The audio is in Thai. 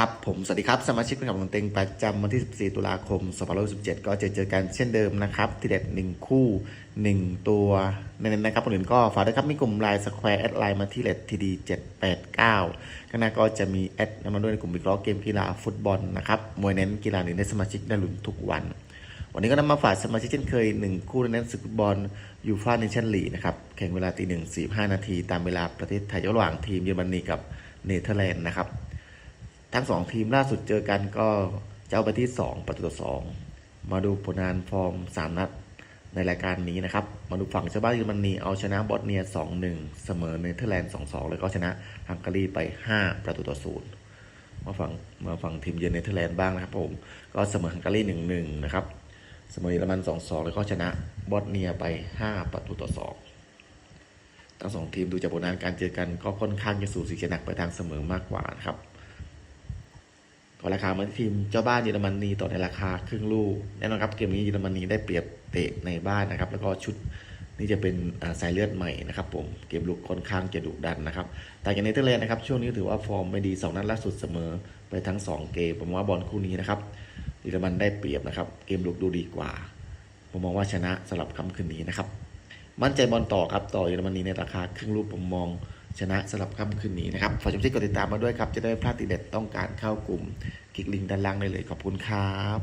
ครับผมสวัสดีครับสมาชิกเป็นกับลงเต็งประจำวันที่ 14 ตุลาคม 2517ก็จะเจอกันเช่นเดิมนะครับ ทีเด็ด 1 คู่ 1 ตัวเน้นนะครับคนอื่นก็ฝากด้วยครับมีกลุ่มไลน์สแควร์แอดไลน์มาที่เลดทีดี789 ข้างหน้าก็จะมีแอดนำมาด้วยในกลุ่มวิเคราะห์เกมกีฬาฟุตบอลนะครับ มวยเน้นกีฬาหนึ่งในสมาชิกได้ลุ้นทุกวัน วันนี้ก็นำมาฝากสมาชิกเช่นเคย 1 คู่เน้นศึกฟุตบอลยูฟ่าเนชั่นลีกนะครับแข่งเวลาตีหนึ่งสี่ห้านาทีตามเวลาประเทศไทยระหว่างทีมเยอรมนีกับเนเธอร์แลนด์นะครับ ทั้งสองทีมล่าสุดเจอกันก็จะเอาไปที่ 2 ประตูต่อสองมาดูผลงานฟอร์ม 3 นัดในรายการนี้นะครับ มาดูฝั่งชาวบ้านเยอรมนีเอาชนะบอสเนีย 2-1 เสมอเนเธอร์แลนด์ 2-2 แล้วก็ชนะฮังการีไป 5 ประตูต่อศูนย์มาฝั่งมาฝั่งทีมเยือนเนเธอร์แลนด์บ้างนะครับผม ก็เสมอฮังการี 1-1 นะครับ เสมอเยอรมัน 2-2 แล้วก็ชนะบอสเนียไป 5 ประตูต่อ2ทั้งสองทีมดูจากผลงานการเจอกันก็ค่อนข้างจะสูสีจะหนักไปทางเสมอมากกว่านะครับ อราคามาที่ทีมเจ้าบ้านเยอรมนีต่อในราคาครึ่งลูกแน่นอนครับเกมนี้เยอรมนีได้เปรียบเตะในบ้านนะครับ แล้วก็ชุดนี่จะเป็นสายเลือดใหม่นะครับผมเกมลุกค่อนข้างจะดุดันนะครับแต่อย่างเนเธอร์แลนด์นะครับช่วงนี้ถือว่าฟอร์มไม่ดีสองนัดล่าสุดเสมอไปทั้งสองเกมผมว่าบอลคู่นี้นะครับเยอรมันได้เปรียบนะครับเกมลุกดูดีกว่าผมมองว่าชนะสำหรับค่ำคืนนี้นะครับมั่นใจบอลต่อครับต่อเยอรมนีในราคาครึ่งลูกผมมอง ชนะสำหรับค่ำคืนนี้นะครับ ฝากชมที่กดติดตามมาด้วยครับ จะได้พลาดติดเด็ดต้องการเข้ากลุ่มคลิกลิงก์ด้านล่างได้เลยขอบคุณครับ